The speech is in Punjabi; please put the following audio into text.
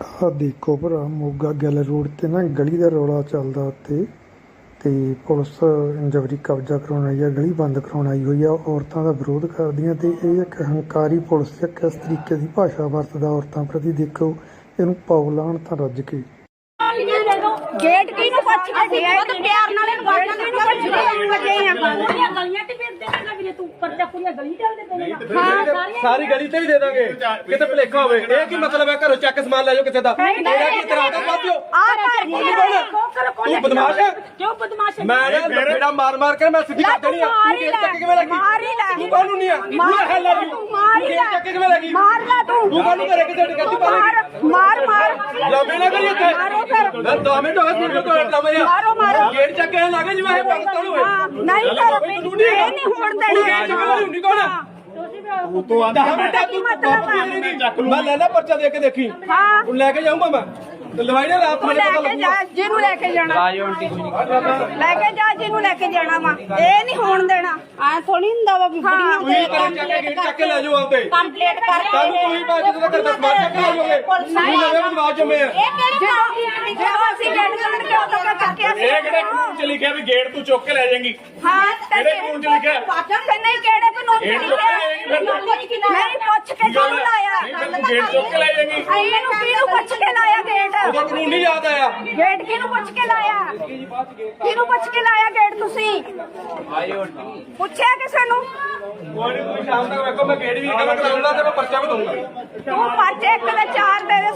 ਆਹ ਦੇਖੋ ਭਰਾ ਮੋਗਾ ਗਿੱਲ ਰੋਡ ਤੇ ਨਾ ਗਲੀ ਦਾ ਰੌਲਾ ਚੱਲਦਾ ਉੱਤੇ ਤੇ ਪੁਲਿਸ ਜਬਰੀ ਕਬਜ਼ਾ ਕਰਾਉਣ ਆਈ ਆ ਗਲੀ ਬੰਦ ਕਰਾਉਣ ਆਈ ਹੋਈ ਆ ਔਰਤਾਂ ਦਾ ਵਿਰੋਧ ਕਰਦੀਆਂ ਤੇ ਇਹ ਇੱਕ ਹੰਕਾਰੀ ਪੁਲਿਸ ਆ ਕਿਸ ਤਰੀਕੇ ਦੀ ਭਾਸ਼ਾ ਵਰਤਦਾ ਔਰਤਾਂ ਪ੍ਰਤੀ ਦੇਖੋ ਇਹਨੂੰ ਪਾਉ ਲਾਉਣ ਤਾਂ ਰੱਜ ਕੇ। ਗੇਟ ਕੀ ਨੂੰ ਪੁੱਛ ਕੇ ਪਿਆਰ ਨਾਲ ਇਹਨੂੰ ਗਾਲਾਂ ਨੂੰ ਪੁੱਛ ਕੇ ਆ? ਗਲੀਆਂ ਤੇ ਤੂੰ ਉੱਪਰ ਤੇ ਪੂਰੀਆਂ ਗਲੀ ਚੱਲਦੇ ਪਏ ਨੇ ਹਾਂ ਸਾਰੀਆਂ ਸਾਰੀ ਗਲੀ ਤੇ ਵੀ ਦੇ ਦਾਂਗੇ। ਕਿਤੇ ਭਲੇਖਾ ਹੋਵੇ। ਇਹ ਕੀ ਮਤਲਬ ਹੈ ਘਰੋਂ ਚੱਕ ਸਮਾਨ ਲੈ ਜਾਓ ਕਿਸੇ ਦਾ? ਤੇਰਾ ਕੀ ਤੇਰਾ ਦਾ ਪਾਪਿਓ ਆ ਘਰ ਕੀ ਕੌਣ? ਤੂੰ ਬਦਮਾਸ਼ ਹੈ? ਕਿਉਂ ਬਦਮਾਸ਼ ਹੈ? ਮੈਂ ਨਾ ਲਪੇੜਾ ਮਾਰ ਮਾਰ ਕੇ ਮੈਂ ਸਿੱਧੀ ਕਰ ਦੇਣੀ ਆ। ਮਾਰ ਤੂੰ ਹੀ ਗੇਟ ਚੱਕ ਕਿਵੇਂ ਲੱਗੀ ਮਾਰ ਹੀ ਲੈ। ਤੂੰ ਕਾਹਨੂੰ ਨਹੀਂ ਆ? ਤੂੰ ਮਾਰ ਹੱਲ ਲਾ ਤੂੰ ਮਾਰ ਹੀ ਲੈ। ਚੱਕ ਕਿਵੇਂ ਲੱਗੀ ਮਾਰ ਲੈ ਤੂੰ। ਤੂੰ ਕਾਹਨੂੰ ਘਰੇ ਦੀ ਕਰਦੀ ਪਾ ਮਾਰ ਮਾਰ ਮਾਰ। ਲੰਮੇ ਨਾ ਕਰੀ ਇੱਥੇ। ਮਾਰੋ ਮੈਂ ਦੋ ਮਿੰਟ ਹੋਏ ਸਿਰ ਤੋਂ ਲੰਮੇ ਆ। ਮਾਰੋ, ਮਾਰੋ। ਗੇਟ ਚੱਕ ਕੇ ਲੱਗੇ ਜਿਵੇਂ ਇਹ ਪਾਕਿਸਤਾਨ ਹੋਵੇ ਹਾਂ, ਨਹੀਂ ਕਰ ਇਹ ਨਹੀਂ ਹੋਣ ਦੇਣਾ। ਗੇਟ ਚੱਕ ਵਾਲੀ ਹੁੰਦੀ ਕੌਣ ਆ? ਤੂੰ ਆਂਦਾ ਇਹਦਾ ਕੀ ਮਤਲਬ ਹੈ ਮੈਂ ਲੈ ਲੈ ਪਰਚਾ ਦੇ ਕੇ ਦੇਖੀ। ਹਾਂ। ਲੈ ਕੇ ਜਾਊਂਗਾ ਮੈਂ। ਤੇ ਲਵਾਈ ਨਾ ਰਾਤ ਤੂੰ ਮੈਨੂੰ ਲੈ ਪਤਾ ਕੇ ਜਾ ਜਿਹਨੂੰ ਲੈ ਕੇ ਜਾਣਾ। ਲੈ ਕੇ ਜਾ ਜਿਹਨੂੰ ਲੈ ਕੇ ਜਾਣਾ ਵਾ। ਇਹ ਨਹੀਂ ਹੋਣ ਦੇਣਾ। ਐ ਥੋੜੀ ਹੁੰਦਾ ਵਾ ਵੀ ਬੜੀਆਂ ਤੁਸੀਂ ਘਰੇ ਚੱਕ ਕੇ ਗੇਟ ਚੱਕ ਕੇ ਲੈ ਜਾਓ ਆਪਦੇ। ਕੰਪਲੀਟ ਕਰ ਕੱਲ ਨੂੰ ਤੁਸੀਂ ਭਾਜੀ ਜਦੋਂ ਘਰ ਦਾ ਸਮਾਨ ਚੱਕ ਕੇ ਲੈ ਜਾਓਗੇ ਤੁਸੀਂ ਨਵੇਂ ਬਦਮਾਸ਼ ਜੰਮੇ ਆ। ਇਹ ਕਿਹੜੀ ਕਾਪੀ ਜਦੋਂ ਅਸੀਂ ਗੇਟ ਕੱਢ ਕੇ ਉਦੋਂ ਤੱਕ ਚੱਕਿਆ ਸੀ ਇਹ ਕਿਹੜੇ ਕਾਨੂੰਨ ਚ ਲਿਖਿਆ ਵੀ ਗੇਟ ਤੂੰ ਚੁੱਕ ਕੇ ਲੈ ਜਾਏਂਗੀ? ਹਾਂ ਕਿਹੜੇ ਕਾਨੂੰਨ ਚ ਲਿਖਿਆ? ਤੇ ਨਹੀਂ ਕਿਹੜੇ ਕਾਨੂੰਨ ਚ ਨਹੀਂ ਪੁੱਛ ਕੇ ਤੂੰ ਗੇਟ ਚੁੱਕ ਕੇ ਲੈ ਜਾਏਂਗੀ। ਮੈਨੂੰ ਕਿਹਨੂੰ ਪੁੱਛ ਕੇ ਲਾਇਆ ਗੇਟ? ਉਦੋਂ ਕਾਨੂੰਨ ਨਹੀਂ ਯਾਦ ਆਇਆ। ਗੇਟ ਕਿਹਨੂੰ ਪੁੱਛ ਕੇ ਲਾਇਆ? ਕਿਹਨੂੰ ਪੁੱਛ ਕੇ ਲਾਇਆ ਗੇਟ ਤੁਸੀਂ? ਪੁੱਛਿਆ ਕਿਸੇ ਨੂੰ? ਕੋਈ ਨਹੀਂ ਤੁਸੀਂ ਸ਼ਾਮ ਤੱਕ ਵੇਖੋ ਮੈਂ ਗੇਟ ਵੀ ਕਰਾਉਂਦਾ ਤੇ ਮੈਂ ਪਰਚਾ ਵੀ ਦਊਂਗਾ। ਤੂੰ ਪਰਚੇ ਇੱਕ ਦੇ ਚਾਰ ਦੇ ਦੇ